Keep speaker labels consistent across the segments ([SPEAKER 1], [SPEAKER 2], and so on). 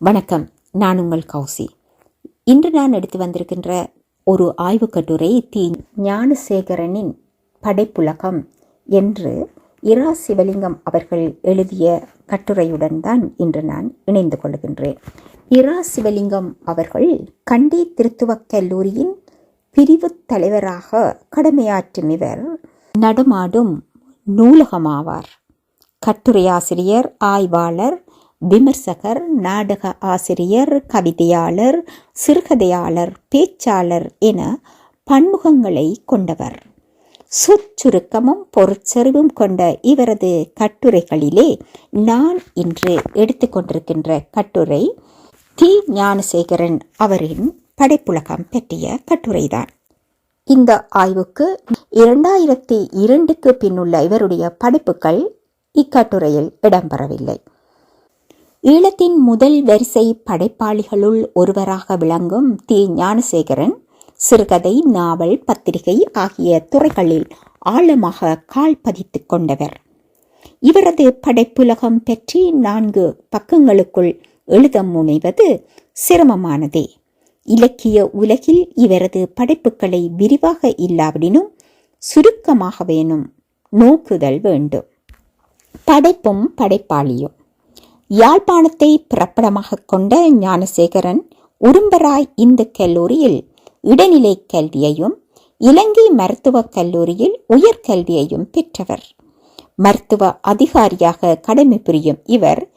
[SPEAKER 1] வணக்கம் நான் உங்கள் கௌசி. இன்று நான் எடுத்து வந்திருக்கின்ற ஒரு ஆய்வுக்கட்டுரை தி ஞானசேகரனின் படைப்புலகம் என்று இரா சிவலிங்கம் அவர்கள் எழுதிய கட்டுரையுடன் தான் இன்று நான் இணைந்து கொள்கின்றேன். இரா சிவலிங்கம் அவர்கள் கண்டி திருத்துவக் கல்லூரியின் பிரிவுத் தலைவராக கடமையாற்றும் இவர் நடமாடும் நூலகமாவார். கட்டுரையாசிரியர் ஆய்வாளர் விமர்சகர் நாடக ஆசிரியர் கவிதையாளர் சிறுகதையாளர் பேச்சாளர் என பன்முகங்களை கொண்டவர். சொச்சுருக்கமும் பொருட்செறிவும் கொண்ட இவரது கட்டுரைகளிலே நான் இன்று எடுத்துக்கொண்டிருக்கின்ற கட்டுரை தி ஞானசேகரன் அவரின் படைப்புலகம் பற்றிய கட்டுரைதான். இந்த ஆய்வுக்கு இரண்டாயிரத்தி இரண்டுக்கு பின்னுள்ள இவருடைய படைப்புகள் இக்கட்டுரையில் இடம்பெறவில்லை. ஈழத்தின் முதல் வரிசை படைப்பாளிகளுள் ஒருவராக விளங்கும் தி. ஞானசேகரன் சிறுகதை நாவல் பத்திரிகை ஆகிய துறைகளில் ஆழமாக கால் பதித்துக் கொண்டவர். இவரது படைப்புலகம் பற்றி நான்கு பக்கங்களுக்குள் எழுத முனைவது சிரமமானதே. இலக்கிய உலகில் இவரது படைப்புகளை விரிவாக இல்லாவிடினும் சுருக்கமாக வேணும் நோக்குதல் வேண்டும். படைப்பும் படைப்பாளியும். யாழ்ப்பாணத்தை பிறப்பிடமாக கொண்ட ஞானசேகரன் உரும்பராய் இந்து கல்லூரியில் இடைநிலை கல்வியையும் இலங்கை மருத்துவக் கல்லூரியில் உயர்கல்வியையும் பெற்றவர். மருத்துவ அதிகாரியாக கடமை புரியும் இவர்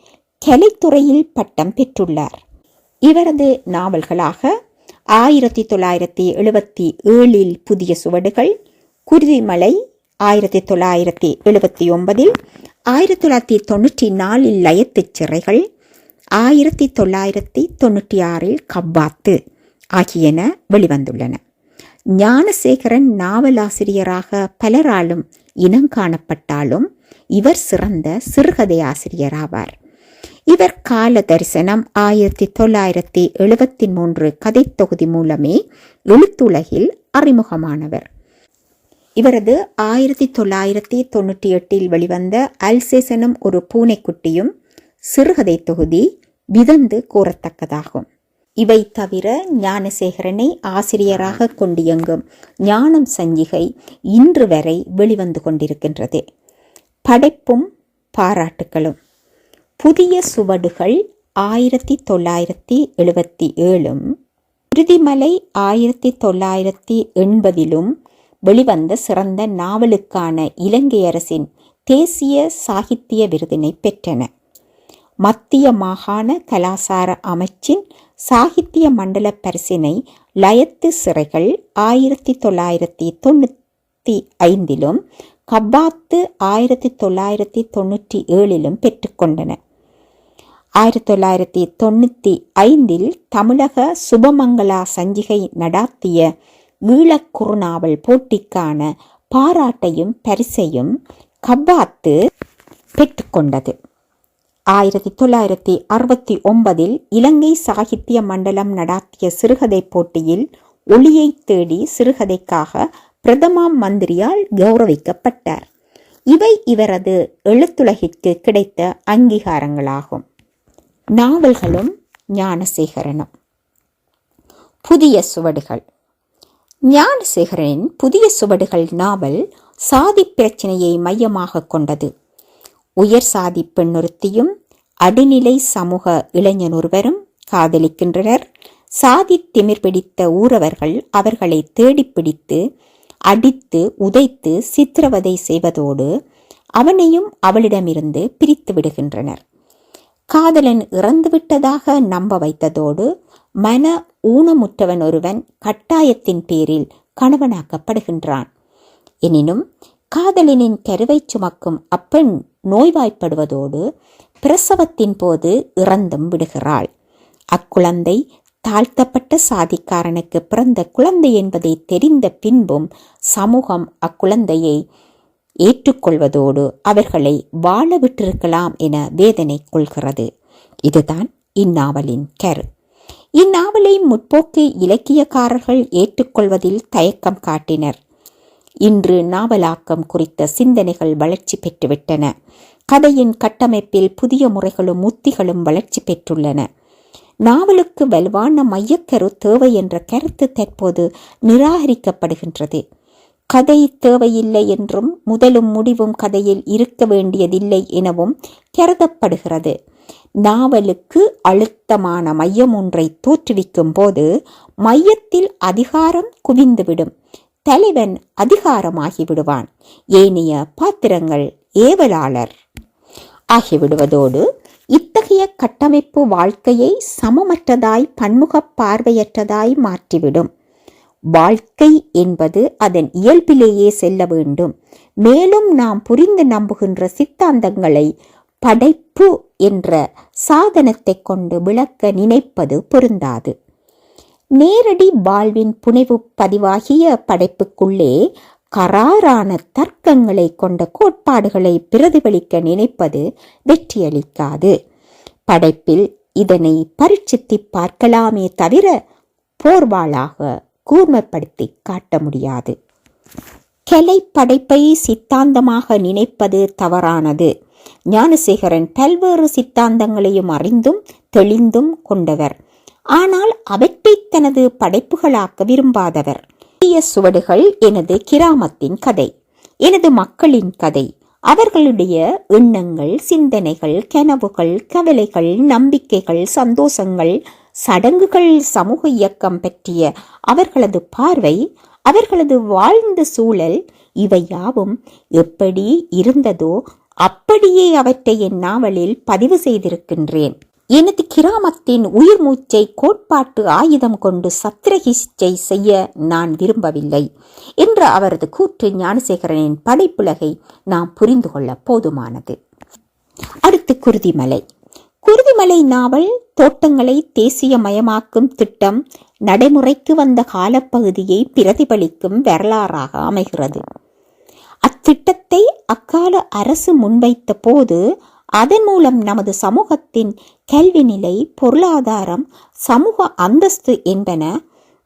[SPEAKER 1] கலைத்துறையில் பட்டம் பெற்றுள்ளார். இவரது நாவல்களாக ஆயிரத்தி தொள்ளாயிரத்தி எழுபத்தி ஏழில் புதிய சுவடுகள் குருதிமலை ஆயிரத்தி தொள்ளாயிரத்தி எழுபத்தி ஒன்பதில் ஆயிரத்தி தொள்ளாயிரத்தி தொண்ணூற்றி நாலில் லயத்துச் சிறைகள் ஆயிரத்தி தொள்ளாயிரத்தி தொண்ணூற்றி ஆறில் கவ்வாத்து ஆகியன வெளிவந்துள்ளன. ஞானசேகரன் நாவலாசிரியராக பலராலும் இனங்காணப்பட்டாலும் இவர் சிறந்த சிறுகதை ஆசிரியராவார். இவர் கால தரிசனம் ஆயிரத்தி தொள்ளாயிரத்தி எழுபத்தி மூன்று கதை தொகுதி மூலமே எழுத்துலகில் அறிமுகமானவர். இவரது ஆயிரத்தி தொள்ளாயிரத்தி தொண்ணூற்றி எட்டில் வெளிவந்த அல்சேசனும் ஒரு பூனைக்குட்டியும் சிறுகதை தொகுதி விதந்து கூறத்தக்கதாகும். இவை தவிர ஞானசேகரனை ஆசிரியராக கொண்டியங்கும் ஞானம் சஞ்சிகை இன்று வரை வெளிவந்து கொண்டிருக்கின்றது. படைப்பும் பாராட்டுகளும் புதிய சுவடுகள் ஆயிரத்தி தொள்ளாயிரத்தி எழுபத்தி ஏழும் உறுதிமலை ஆயிரத்தி தொள்ளாயிரத்தி எண்பதிலும் வெளிவந்த சிறந்த நாவலுக்கான இலங்கை அரசின் தேசிய சாகித்திய விருதினை பெற்றன. மத்திய மாகாண கலாசார அமைச்சின் சாகித்திய மண்டல பரிசினை லயத்து சிறைகள் ஆயிரத்தி தொள்ளாயிரத்தி தொண்ணூற்றி ஐந்திலும் கபாத்து ஆயிரத்தி தொள்ளாயிரத்தி தொண்ணூற்றி ஏழிலும் பெற்றுக்கொண்டன ஆயிரத்தி தொள்ளாயிரத்தி தொண்ணூற்றி ஐந்தில் தமிழக சுபமங்களா சஞ்சிகை நடாத்திய ஈழக்குறுநாவல் போட்டிக்கான பாராட்டையும் பரிசையும் கபாத்து பெற்றுக்கொண்டது. ஆயிரத்தி தொள்ளாயிரத்தி அறுபத்தி ஒன்பதில் இலங்கை சாகித்ய மண்டலம் நடாத்திய சிறுகதை போட்டியில் ஒளியை தேடி சிறுகதைக்காக பிரதமா மந்திரியால் கௌரவிக்கப்பட்டார். இவை இவரது எழுத்துலகிற்கு கிடைத்த அங்கீகாரங்களாகும். நாவல்களும் ஞானசேகரனும் புதிய சுவடுகள். ஞானசேகரனின் புதிய சுவடுகள் நாவல் சாதி பிரச்சனையை மையமாக கொண்டது. உயர் சாதி பெண்ணொருத்தியும் அடிநிலை சமூக இளைஞன் ஒருவரும் காதலிக்கின்றனர். சாதி திமிர் பிடித்த ஊரவர்கள் அவர்களை தேடிப் பிடித்து அடித்து உதைத்து சித்திரவதை செய்வதோடு அவனையும் அவளிடமிருந்து பிரித்து விடுகின்றனர். காதலன் இறந்துவிட்டதாக நம்ப வைத்ததோடு மன ஊனமுற்றவன் ஒருவன் கட்டாயத்தின் பேரில் கணவனாக்கப்படுகின்றான். எனினும் காதலினின் கருவை சுமக்கும் அப்பெண் நோய்வாய்ப்படுவதோடு பிரசவத்தின் போது இறந்தும் விடுகிறாள். அக்குழந்தை தாழ்த்தப்பட்ட சாதிக்காரனுக்கு பிறந்த குழந்தை என்பதை தெரிந்த பின்பும் சமூகம் அக்குழந்தையை ஏற்றுக்கொள்வதோடு அவர்களை வாழ விட்டிருக்கலாம் என வேதனை கொள்கிறது. இதுதான் இந்நாவலின் கரு. இந்நாவலை முற்போக்கு இலக்கியக்காரர்கள் ஏற்றுக்கொள்வதில் தயக்கம் காட்டினர். இன்று நாவலாக்கம் குறித்த சிந்தனைகள் வளர்ச்சி பெற்றுவிட்டன. கதையின் கட்டமைப்பில் புதிய முறைகளும் உத்திகளும் வளர்ச்சி பெற்றுள்ளன. நாவலுக்கு வலுவான மையக்கரு தேவை என்ற கருத்து தற்போது நிராகரிக்கப்படுகின்றது. கதை தேவையில்லை என்றும் முதலும் முடிவும் கதையில் இருக்க வேண்டியதில்லை எனவும் கருதப்படுகிறது. நாவலுக்கு அழுத்தமான மையம் ஒன்றை தோற்றுவிக்கும் போது மையத்தில் அதிகாரம் குவிந்துவிடும். தலைவன் அதிகாரமாகி விடுவான். ஏனைய பாத்திரங்கள் ஏவலாளர். ஆகிவிடுவதோடு இத்தகைய கட்டமைப்பு வாழ்க்கையை சமமற்றதாய் பன்முகப் பார்வையற்றதாய் மாற்றிவிடும். வாழ்க்கை என்பது அதன் இயல்பிலேயே செல்ல வேண்டும். மேலும் நாம் புரிந்து நம்புகின்ற சித்தாந்தங்களை படைப்பு என்ற சாதனத்தை கொண்டு விளக்க நினைப்பது பொருந்தாது. நேரடி வாழ்வின் புனைவு பதிவாகிய படைப்புக்குள்ளே கராரான தர்க்கங்களை கொண்ட கோட்பாடுகளை பிரதிபலிக்க நினைப்பது வெற்றியளிக்காது. படைப்பில் இதனை பரீட்சித்து பார்க்கலாமே தவிர போர்வாளாக கூர்மப்படுத்தி காட்ட முடியாது. கலை படைப்பை சித்தாந்தமாக நினைப்பது தவறானது. ஞானசேகரன் பல்வேறு சித்தாந்தங்களையும் அறிந்தும் தெளிந்தும் கொண்டவர். ஆனால் அவற்றை தனது படைப்புகளாக்க விரும்பாதவர். சுவடுகள் எனது கிராமத்தின் கதை. எனது மக்களின் கதை. அவர்களுடைய எண்ணங்கள் சிந்தனைகள் கனவுகள் கவலைகள் நம்பிக்கைகள் சந்தோஷங்கள் சடங்குகள் சமூக இயக்கம் பற்றிய அவர்களது பார்வை அவர்களது வாழ்ந்த சூழல் இவை யாவும் எப்படி இருந்ததோ அப்படியே அவற்றை என் நாவலில் பதிவு செய்திருக்கின்றேன். எனது கிராமத்தின் உயிர் மூச்சை கோட்பாட்டு ஆயுதம் கொண்டு சத்திரகிச்சை செய்ய நான் விரும்பவில்லை என்ற அவரது கூற்று ஞானசேகரனின் படைப்புலகை நாம் புரிந்து கொள்ள போதுமானது. அடுத்து குருதிமலை. குருதிமலை நாவல் தோட்டங்களை தேசியமயமாக்கும் திட்டம் நடைமுறைக்கு வந்த காலப்பகுதியை பிரதிபலிக்கும் வரலாறாக அமைகிறது. அத்திட்டத்தை அக்கால அரசு முன்வைத்த போது அதன் மூலம் நமது சமூகத்தின் கல்வி நிலை பொருளாதாரம் சமூக அந்தஸ்து என்பன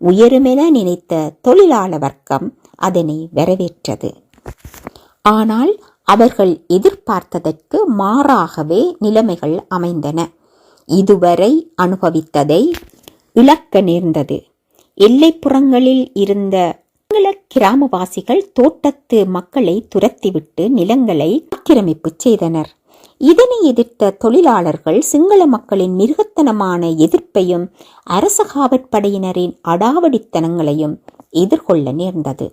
[SPEAKER 1] உயருமென நினைத்த தொழிலாள வர்க்கம் அதனை வரவேற்றது. ஆனால் அவர்கள் எதிர்பார்த்ததற்கு மாறாகவே நிலைமைகள் அமைந்தன. இதுவரை அனுபவித்ததை இழக்க நேர்ந்தது. எல்லைப்புறங்களில் இருந்த சிங்கள கிராமவாசிகள் தோட்டத்து மக்களை துரத்திவிட்டு நிலங்களை ஆக்கிரமிப்பு செய்தனர். இதனை எதிர்த்த தொழிலாளர்கள் சிங்கள மக்களின் மிருகத்தனமான எதிர்ப்பையும் அரச காவற்படையினரின் அடாவடித்தனங்களையும் எதிர்கொள்ள நேர்ந்தது.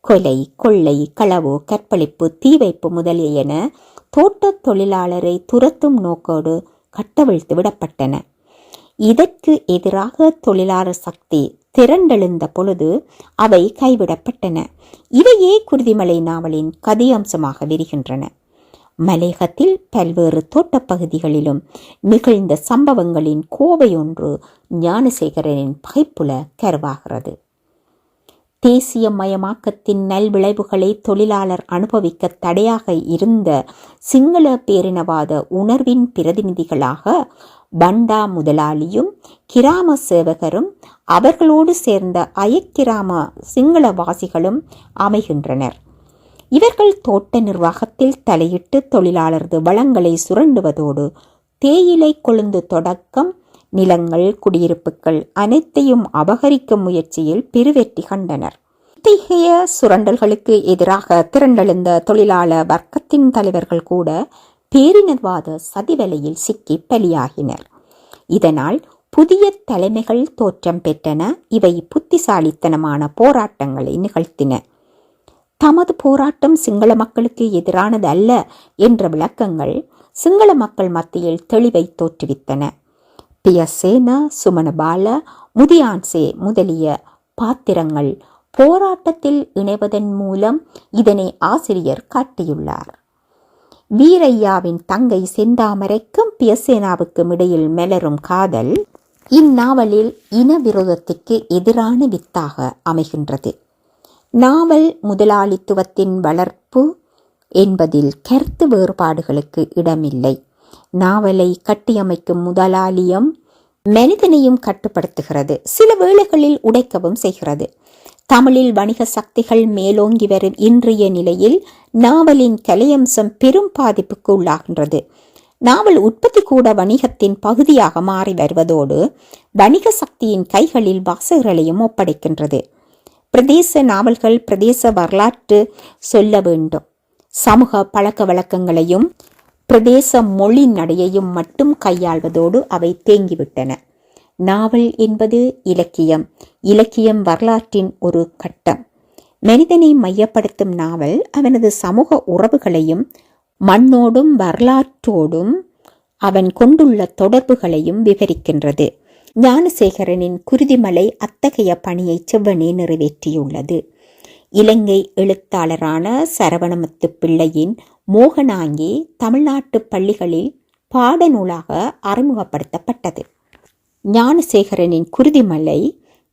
[SPEAKER 1] கொலை கொள்ளை களவு கற்பழிப்பு தீவைப்பு முதலியன தோட்டத் தொழிலாளரை துரத்தும் நோக்கோடு கட்டவிழ்த்து விடப்பட்டன. இதற்கு எதிராக தொழிலாளர் சக்தி திரண்டெழுந்த பொழுது அவை கைவிடப்பட்டன. இவையே குருதிமலை நாவலின் கதையம்சமாக விரிகின்றன. மலையகத்தில் பல்வேறு தோட்டப்பகுதிகளிலும் நிகழ்ந்த சம்பவங்களின் கோவை ஒன்று ஞானசேகரனின் பகைப்புல கருவாகிறது. தேசியமயமாக்கத்தின் நல்விளைவுகளை தொழிலாளர் அனுபவிக்க தடையாக இருந்த சிங்கள பேரினவாத உணர்வின் பிரதிநிதிகளாக பண்டா முதலாளியும் கிராம சேவகரும் அவர்களோடு சேர்ந்த அயக்கிராம சிங்களவாசிகளும் அமைகின்றனர். இவர்கள் தோட்ட நிர்வாகத்தில் தலையிட்டு தொழிலாளரது வளங்களை சுரண்டுவதோடு தேயிலை கொழுந்து தொடக்கம் நிலங்கள் குடியிருப்புகள் அனைத்தையும் அபகரிக்கும் முயற்சியில் பெருவெற்றி கண்டனர். இத்தகைய சுரண்டல்களுக்கு எதிராக திரண்டெழுந்த தொழிலாள வர்க்கத்தின் தலைவர்கள் கூட பேரினவாத சதிவலையில் சிக்கி பலியாகினர். இதனால் புதிய தலைமைகள் தோற்றம் பெற்றன. இவை புத்திசாலித்தனமான போராட்டங்களை நிகழ்த்தின. தமது போராட்டம் சிங்கள மக்களுக்கு எதிரானது அல்ல என்ற விளக்கங்கள் சிங்கள மக்கள் மத்தியில் தெளிவை தோற்றுவித்தன. பியசேனா சுமணபால முதியான்சே முதலிய பாத்திரங்கள் போராட்டத்தில் இணைவதன் மூலம் இதனை ஆசிரியர் காட்டியுள்ளார். வீரையாவின் தங்கை செந்தாமரைக்கும் பியசேனாவுக்கும் இடையில் மலரும் காதல் இந்நாவலில் இன விரோதத்திற்கு எதிரான வித்தாக அமைகின்றது. நாவல் முதலாளித்துவத்தின் வளர்ப்பு என்பதில் கருத்து வேறுபாடுகளுக்கு இடமில்லை. நாவலை கட்டியமைக்கும் முதலாளியம் மனிதனையும் கட்டுப்படுத்துகிறது. சில வேளைகளில் உடைக்கவும் செய்கிறது. தமிழில் வணிக சக்திகள் மேலோங்கி வரும் இன்றைய நிலையில் நாவலின் கலையம்சம் பெரும் பாதிப்புக்கு உள்ளாகின்றது. நாவல் உற்பத்தி கூட வணிகத்தின் பகுதியாக மாறி வருவதோடு வணிக சக்தியின் கைகளில் வாசகர்களையும் ஒப்படைக்கின்றது. பிரதேச நாவல்கள் பிரதேச வரலாற்று சொல்ல வேண்டும். சமூக பழக்க வழக்கங்களையும் பிரதேச மொழி நடையையும் மட்டும் கையாள்வதோடு அவை தேங்கிவிட்டன. நாவல் என்பது இலக்கியம். இலக்கியம் வரலாற்றின் ஒரு கட்டம். மனிதனை மையப்படுத்தும் நாவல் அவனது சமூக உறவுகளையும் மண்ணோடும் வரலாற்றோடும் அவன் கொண்டுள்ள தொடர்புகளையும் விவரிக்கின்றது. ஞானசேகரனின் குருதிமலை அத்தகைய பணியை செவ்வனே நிறைவேற்றியுள்ளது. இலங்கை எழுத்தாளரான சரவணமுத்து பிள்ளையின் மோகனாங்கி தமிழ்நாட்டு பள்ளிகளில் பாடநூலாக அறிமுகப்படுத்தப்பட்டது. ஞானசேகரனின் குருதிமலை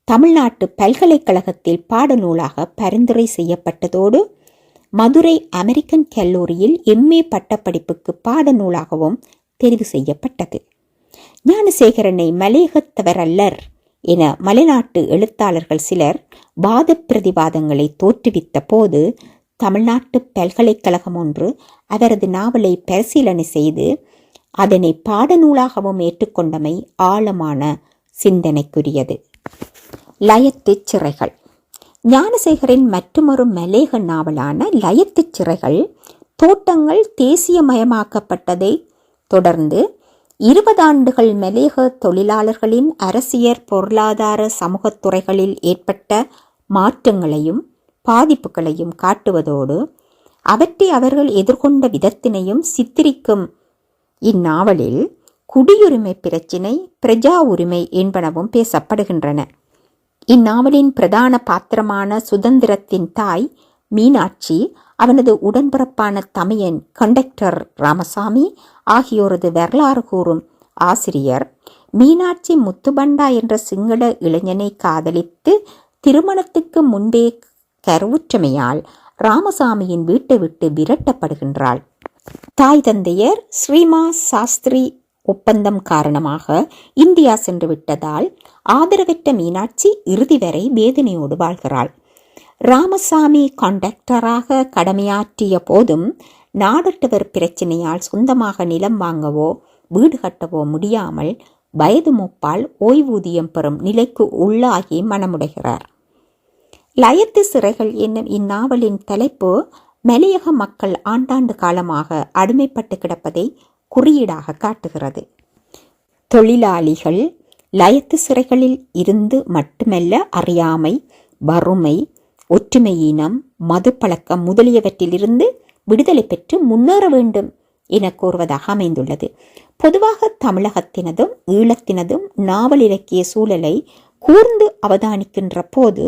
[SPEAKER 1] தமிழ்நாட்டு பல்கலைக்கழகத்தில் பாடநூலாக பரிந்துரை செய்யப்பட்டதோடு மதுரை அமெரிக்கன் கல்லூரியில் எம்ஏ பட்டப்படிப்புக்கு பாடநூலாகவும் தெரிவு செய்யப்பட்டது. ஞானசேகரனை மலையகத்தவரல்லர் என மலைநாட்டு எழுத்தாளர்கள் சிலர் வாத பிரதிவாதங்களை தோற்றுவித்த போது தமிழ்நாட்டு பல்கலைக்கழகம் ஒன்று அவரது நாவலை பரிசீலனை செய்து அதனை பாடநூலாகவும் ஏற்றுக்கொண்டமை ஆழமான சிந்தனைக்குரியது. லயத்துச் சிறைகள். ஞானசேகரின் மற்றுமொரு மலேக நாவலான லயத்துச் சிறைகள் தோட்டங்கள் தேசியமயமாக்கப்பட்டதை தொடர்ந்து இருபது ஆண்டுகள் மலேக தொழிலாளர்களின் அரசியற் பொருளாதார சமூகத்துறைகளில் ஏற்பட்ட மாற்றங்களையும் பாதிப்புகளையும் காட்டுவதோடு அவற்றை அவர்கள் எதிர்கொண்ட விதத்தினையும் சித்தரிக்கும். இந்நாவலில் குடியுரிமை பிரச்சினை பிரஜா உரிமை என்பனவும் பேசப்படுகின்றன. இந்நாவலின் பிரதான பாத்திரமான சுதந்திரத்தின் தாய் மீனாட்சி அவனது உடன்பிறப்பான தமையன் கண்டக்டர் ராமசாமி ஆகியோரது வரலாறு கூறும் ஆசிரியர் மீனாட்சி முத்துபண்டா என்ற சிங்கள இளைஞனை காதலித்து திருமணத்துக்கு முன்பே கருவுற்றமையால் ராமசாமியின் வீட்டை விட்டு விரட்டப்படுகின்றாள். தாய் தந்தையர் ஸ்ரீமா சாஸ்திரி ஒப்பந்தம் காரணமாக இந்தியா சென்று விட்டதால் ஆதரவற்ற மீனாட்சி இறுதி வரை வேதனையோடு வாழ்கிறாள். ராமசாமி கண்டக்டராக கடமையாற்றிய போதும் நாடட்டவர் பிரச்சனையால் சொந்தமாக நிலம் வாங்கவோ வீடு கட்டவோ முடியாமல் வயது மூப்பால் ஓய்வூதியம் பெறும் நிலைக்கு உள்ளாகி மனமுடைகிறார். லயத்து சிறைகள் என்னும் இந்நாவலின் தலைப்பு மலையக மக்கள் ஆண்டாண்டு காலமாக அடிமைப்பட்டு கிடப்பதை குறியீடாக காட்டுகிறது. தொழிலாளிகள் லயத்து சிறைகளில் இருந்து மட்டுமல்ல அறியாமை வறுமை ஒற்றுமையினம் மது பழக்கம் முதலியவற்றிலிருந்து விடுதலை பெற்று முன்னேற வேண்டும் என கூறுவதாக அமைந்துள்ளது. பொதுவாக தமிழகத்தினதும் ஈழத்தினதும் நாவல் இலக்கிய சூழலை கூர்ந்து அவதானிக்கின்ற போது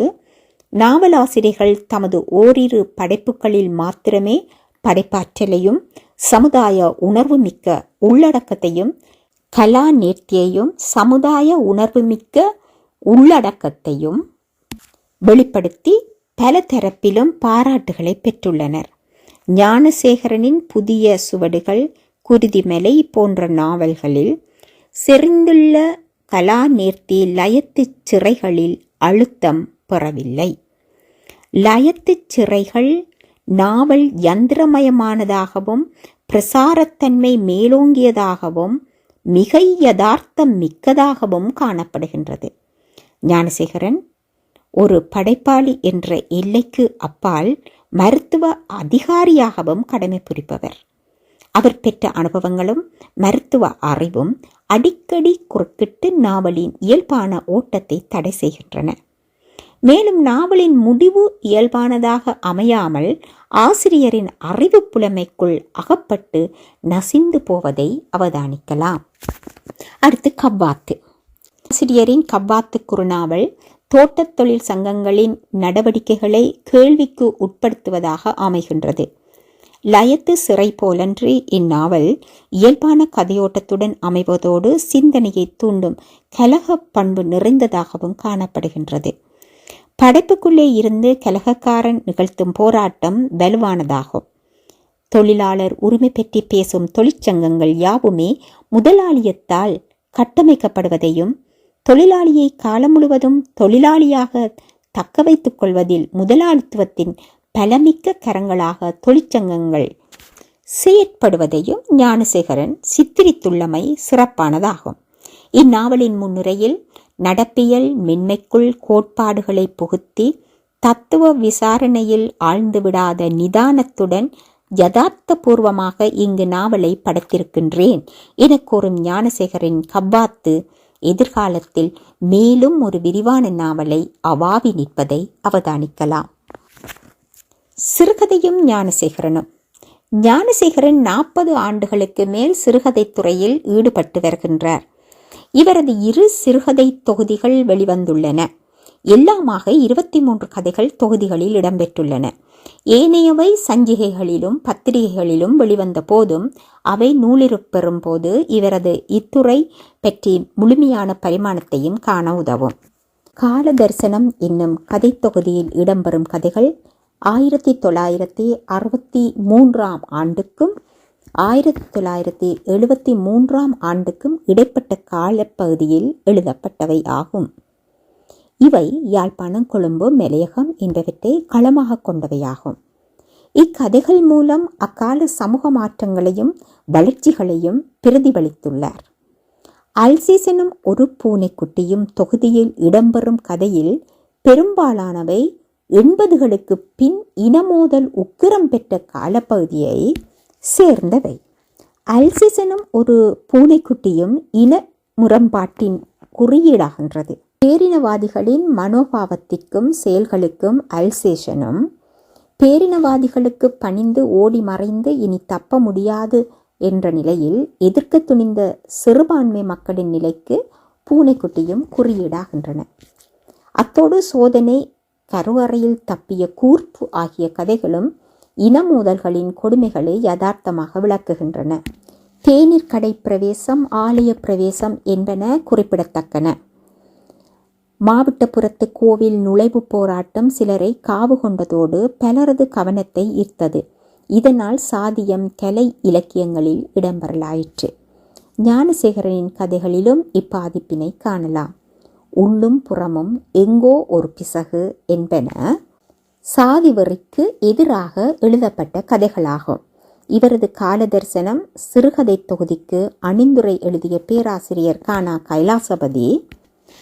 [SPEAKER 1] நாவலாசிரியர்கள் தமது ஓரிரு படைப்புகளில் மாத்திரமே படைப்பாற்றலையும் சமுதாய உணர்வு மிக்க உள்ளடக்கத்தையும் கலா நேர்த்தியையும் சமுதாய உணர்வு மிக்க உள்ளடக்கத்தையும் வெளிப்படுத்தி பல தரப்பிலும் பாராட்டுகளை பெற்றுள்ளனர். ஞானசேகரனின் புதிய சுவடுகள் குருதிமலை போன்ற நாவல்களில் செறிந்துள்ள கலா நேர்த்தி லயத்துச் சிறைகளில் அழுத்தம் பெறவில்லை. லயத்துச் சிறைகள் நாவல் யந்திரமயமானதாகவும் பிரசாரத்தன்மை மேலோங்கியதாகவும் மிகை யதார்த்தம் மிக்கதாகவும் காணப்படுகின்றது. ஞானசேகரன் ஒரு படைப்பாளி என்ற எல்லைக்கு அப்பால் மருத்துவ அதிகாரியாகவும் கடமை புரிப்பவர். அவர் பெற்ற அனுபவங்களும் மருத்துவ அறிவும் அடிக்கடி குறுக்கிட்டு நாவலின் இயல்பான ஓட்டத்தை தடை செய்கின்றன. மேலும் நாவலின் முடிவு இயல்பானதாக அமையாமல் ஆசிரியரின் அறிவு புலமைக்குள் அகப்பட்டு நசிந்து போவதை அவதானிக்கலாம். அடுத்து கவ்வாத்து. ஆசிரியரின் கவ்வாத்து குறுநாவல் தோட்டத் தொழில் சங்கங்களின் நடவடிக்கைகளை கேள்விக்கு உட்படுத்துவதாக அமைகின்றது. லயத்து சிறை போலன்றி இந்நாவல் இயல்பான கதையோட்டத்துடன் அமைவதோடு சிந்தனையை தூண்டும் கலக பண்பு நிறைந்ததாகவும் காணப்படுகின்றது. படைப்புக்குள்ளே இருந்து கலகக்காரன் நிகழ்த்தும் போராட்டம் வலுவானதாகும். தொழிலாளர் உரிமை பற்றி பேசும் தொழிற்சங்கங்கள் யாவுமே முதலாளியத்தால் கட்டமைக்கப்படுவதையும் தொழிலாளியை காலம் முழுவதும் தொழிலாளியாக தக்க வைத்துக் கொள்வதில் முதலாளித்துவத்தின் பலமிக்க கரங்களாக தொழிற்சங்கங்கள் செயற்படுவதையும் ஞானசேகரன் சித்தரித்துள்ளமை சிறப்பானதாகும். இந்நாவலின் முன்னுரையில் நடப்பியல் மென்மைக்குள் கோட்பாடுகளை புகுத்தி தத்துவ விசாரணையில் ஆழ்ந்துவிடாத நிதானத்துடன் யதார்த்தபூர்வமாக இங்கு நாவலை படைத்திருக்கின்றேன் என கூறும் ஞானசேகரின் கவ்வாத்து எதிர்காலத்தில் மேலும் ஒரு விரிவான நாவலை அவாவி நிற்பதை அவதானிக்கலாம். சிறுகதையும் ஞானசேகரனும். ஞானசேகரன் நாற்பது ஆண்டுகளுக்கு மேல் சிறுகதைத் துறையில் ஈடுபட்டு வருகின்றார். இவரது இரு சிறுகதை தொகுதிகள் வெளிவந்துள்ளன. எல்லாமாக இருபத்தி மூன்று கதைகள் தொகுதிகளில் இடம்பெற்றுள்ளன. ஏனையவை சஞ்சிகைகளிலும் பத்திரிகைகளிலும் வெளிவந்த போதும் அவை நூலிருப்பெறும் போது இவரது இத்துறை பற்றி முழுமையான பரிமாணத்தையும் காண உதவும். கால தரிசனம் என்னும் கதை தொகுதியில் இடம்பெறும் கதைகள் ஆயிரத்தி தொள்ளாயிரத்தி அறுபத்தி மூன்றாம் ஆண்டுக்கும் ஆயிரத்தி தொள்ளாயிரத்தி எழுபத்தி மூன்றாம் ஆண்டுக்கும் இடைப்பட்ட காலப்பகுதியில் எழுதப்பட்டவை ஆகும். இவை யாழ்ப்பாணம் கொழும்பு மெலையகம் என்பவற்றை களமாக கொண்டவையாகும். இக்கதைகள் மூலம் அக்கால சமூக மாற்றங்களையும் வளர்ச்சிகளையும் பிரதிபலித்துள்ளார். அல்சிஸ் எனும் ஒரு பூனைக்குட்டியும் தொகுதியில் இடம்பெறும் கதையில் பெரும்பாலானவை எண்பதுகளுக்கு பின் இனமோதல் உக்கிரம் பெற்ற காலப்பகுதியை சேர்ந்தவை. அல்சிசனும் ஒரு பூனைக்குட்டியும் இன முரண்பாட்டின் குறியீடாகின்றது. பேரினவாதிகளின் மனோபாவத்திற்கும் செயல்களுக்கும் அல்சேஷனும் பேரினவாதிகளுக்கு பணிந்து ஓடி மறைந்து இனி தப்ப முடியாது என்ற நிலையில் எதிர்க்க துணிந்த சிறுபான்மை மக்களின் நிலைக்கு பூனைக்குட்டியும் குறியீடாகின்றன. அத்தோடு சோதனை கருவறையில் தப்பிய கூர்ப்பு ஆகிய கதைகளும் இனமோதல்களின் கொடுமைகளை யதார்த்தமாக விளக்குகின்றன. தேநீர் கடை பிரவேசம் ஆலய பிரவேசம் என்பன குறிப்பிடத்தக்கன. மாவட்டப்புறத்து கோவில் நுழைவு போராட்டம் சிலரை காவு கொண்டதோடு பலரது கவனத்தை ஈர்த்தது. இதனால் சாதியம் கலை இலக்கியங்களில் இடம்பெறலாயிற்று. ஞானசேகரனின் கதைகளிலும் இப்பாதிப்பினை காணலாம். உள்ளும் புறமும் எங்கோ ஒரு பிசகு என்பன சாதி வெறிக்கு எதிராக எழுதப்பட்ட கதைகளாகும். இவரது காலதர்சனம் சிறுகதை தொகுதிக்கு அணிந்துரை எழுதிய பேராசிரியர் கானா கைலாசபதி.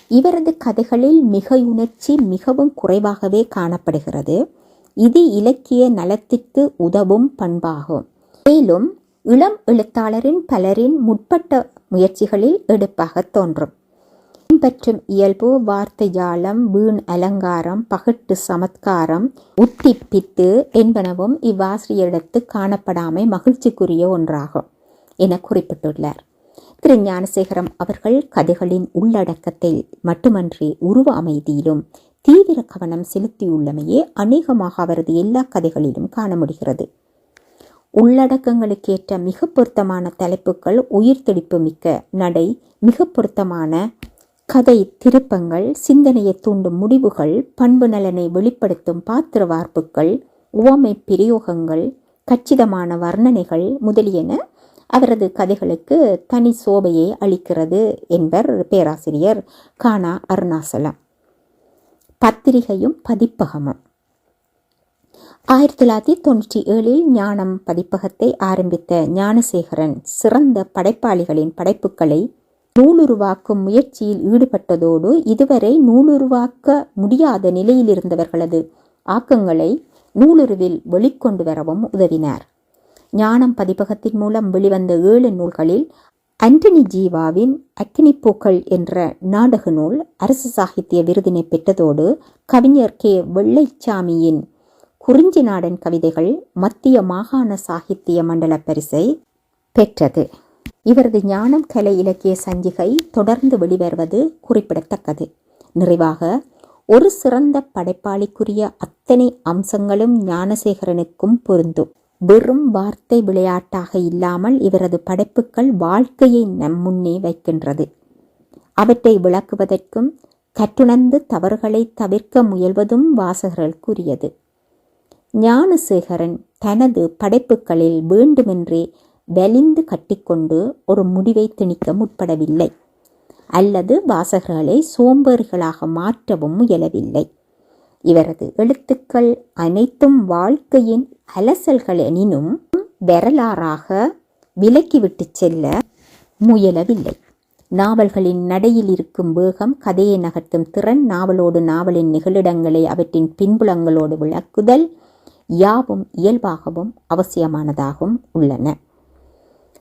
[SPEAKER 1] இவரது கதைகளில் மிகையுணர்ச்சி மிகவும் குறைவாகவே காணப்படுகிறது. இது இலக்கிய நலத்திற்கு உதவும் பண்பாகும். மேலும் இளம் எழுத்தாளரின் பலரின் முற்பட்ட முயற்சிகளில் எடுப்பாக தோன்றும். பின்பற்றும் இயல்பு வார்த்தை ஜாலம் வீண் அலங்காரம் பகட்டு சமத்காரம் உத்திப்பித்து என்பனவும் இவ்வாசிரியரிடத்து காணப்படாமை மகிழ்ச்சிக்குரிய ஒன்றாகும் என குறிப்பிட்டுள்ளார். திரு. ஞானசேகரம் அவர்கள் கதைகளின் உள்ளடக்கத்தில் மட்டுமன்றி உருவ அமைதியிலும் தீவிர கவனம் செலுத்தியுள்ளமையே அநேகமாக அவரது எல்லா கதைகளிலும் காண முடிகிறது. உள்ளடக்கங்களுக்கேற்ற மிக பொருத்தமான தலைப்புகள் உயிர் துடிப்பு மிக்க நடை மிக பொருத்தமான கதை திருப்பங்கள் சிந்தனையை தூண்டும் முடிவுகள் பண்பு நலனை வெளிப்படுத்தும் பாத்திர வார்ப்புகள் உவமை பிரயோகங்கள் கச்சிதமான வர்ணனைகள் முதலியன அவரது கதைகளுக்கு தனி சோபையை அளிக்கிறது என்பர் பேராசிரியர் கானா அருணாசலம். பத்திரிகையும் பதிப்பகமும். ஆயிரத்தி தொள்ளாயிரத்தி தொண்ணூற்றி ஏழில் ஞானம் பதிப்பகத்தை ஆரம்பித்த ஞானசேகரன் சிறந்த படைப்பாளிகளின் படைப்புகளை நூலுருவாக்கும் முயற்சியில் ஈடுபட்டதோடு இதுவரை நூலுருவாக்க முடியாத நிலையில் இருந்தவர்களது ஆக்கங்களை நூலுருவில் வெளிக்கொண்டு வரவும் உதவினார். ஞானம் பதிப்பகத்தின் மூலம் வெளிவந்த ஏழு நூல்களில் அண்டனி ஜீவாவின் அக்கினிப்பூக்கள் என்ற நாடக நூல் அரசு சாகித்ய விருதினை பெற்றதோடு கவிஞர் கே. வெள்ளைச்சாமியின் குறிஞ்சி நாடன் கவிதைகள் மத்திய மாகாண சாகித்ய மண்டல பரிசை பெற்றது. இவரது ஞானம் கலை இலக்கிய சஞ்சிகை தொடர்ந்து வெளிவருவது குறிப்பிடத்தக்கது. நிறைவாக ஒரு சிறந்த படைப்பாளிக்குரிய அத்தனை அம்சங்களும் ஞானசேகரனுக்கும் பொருந்தும். வெறும் வார்த்தை விளையாட்டாக இல்லாமல் இவரது படைப்புகள் வாழ்க்கையை நம் முன்னே வைக்கின்றது. அவற்றை விளக்குவதற்கும் கற்றுணர்ந்து தவறுகளை தவிர்க்க முயல்வதும் வாசகர்களுக்குரியது ஞானசேகரன் தனது படைப்புகளில் வேண்டுமென்றே வலிந்து கட்டிக்கொண்டு ஒரு முடிவை திணிக்க முற்படவில்லை. அல்லது வாசகர்களை சோம்பேறிகளாக மாற்றவும் முயலவில்லை. இவரது எழுத்துக்கள் அனைத்தும் வாழ்க்கையின் அலசல்கள் எனினும் வரலாறாக விலக்கிவிட்டு செல்ல முயலவில்லை. நாவல்களின் நடையில் இருக்கும் வேகம் கதையை நகர்த்தும் திறன் நாவலோடு நாவலின் நிகழிடங்களை அவற்றின் பின்புலங்களோடு விளக்குதல் யாவும் இயல்பாகவும் அவசியமானதாகவும் உள்ளன.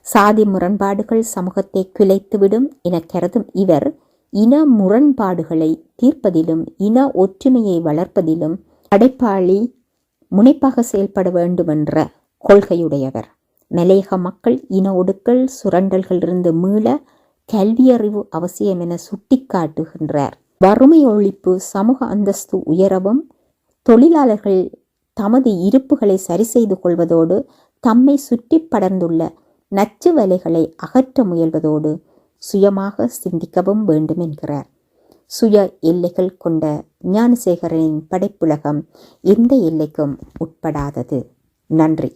[SPEAKER 1] சாதி முரண்பாடுகள் சமூகத்தை குலைத்துவிடும் என கருதும் இவர் இன முரண்பாடுகளை தீர்ப்பதிலும் இன ஒற்றுமையை வளர்ப்பதிலும் படைப்பாளி முனைப்பாக செயல்பட வேண்டுமென்ற கொள்கையுடையவர். மலையக மக்கள் இன ஒடுக்கல் சுரண்டல்களிலிருந்து மீள கல்வியறிவு அவசியம் என சுட்டிக்காட்டுகின்றார். வறுமை ஒழிப்பு சமூக அந்தஸ்து உயரவும் தொழிலாளர்கள் தமது இருப்புகளை சரி செய்து கொள்வதோடு தம்மை சுற்றி படர்ந்துள்ள நச்சு வலைகளை அகற்ற முயல்வதோடு சுயமாக சிந்திக்கவும் வேண்டும் என்கிறார் சுய எல்லைகள் கொண்ட ஞானசேகரனின் படைப்புலகம் எந்த எல்லைக்கும் உட்படாதது. நன்றி.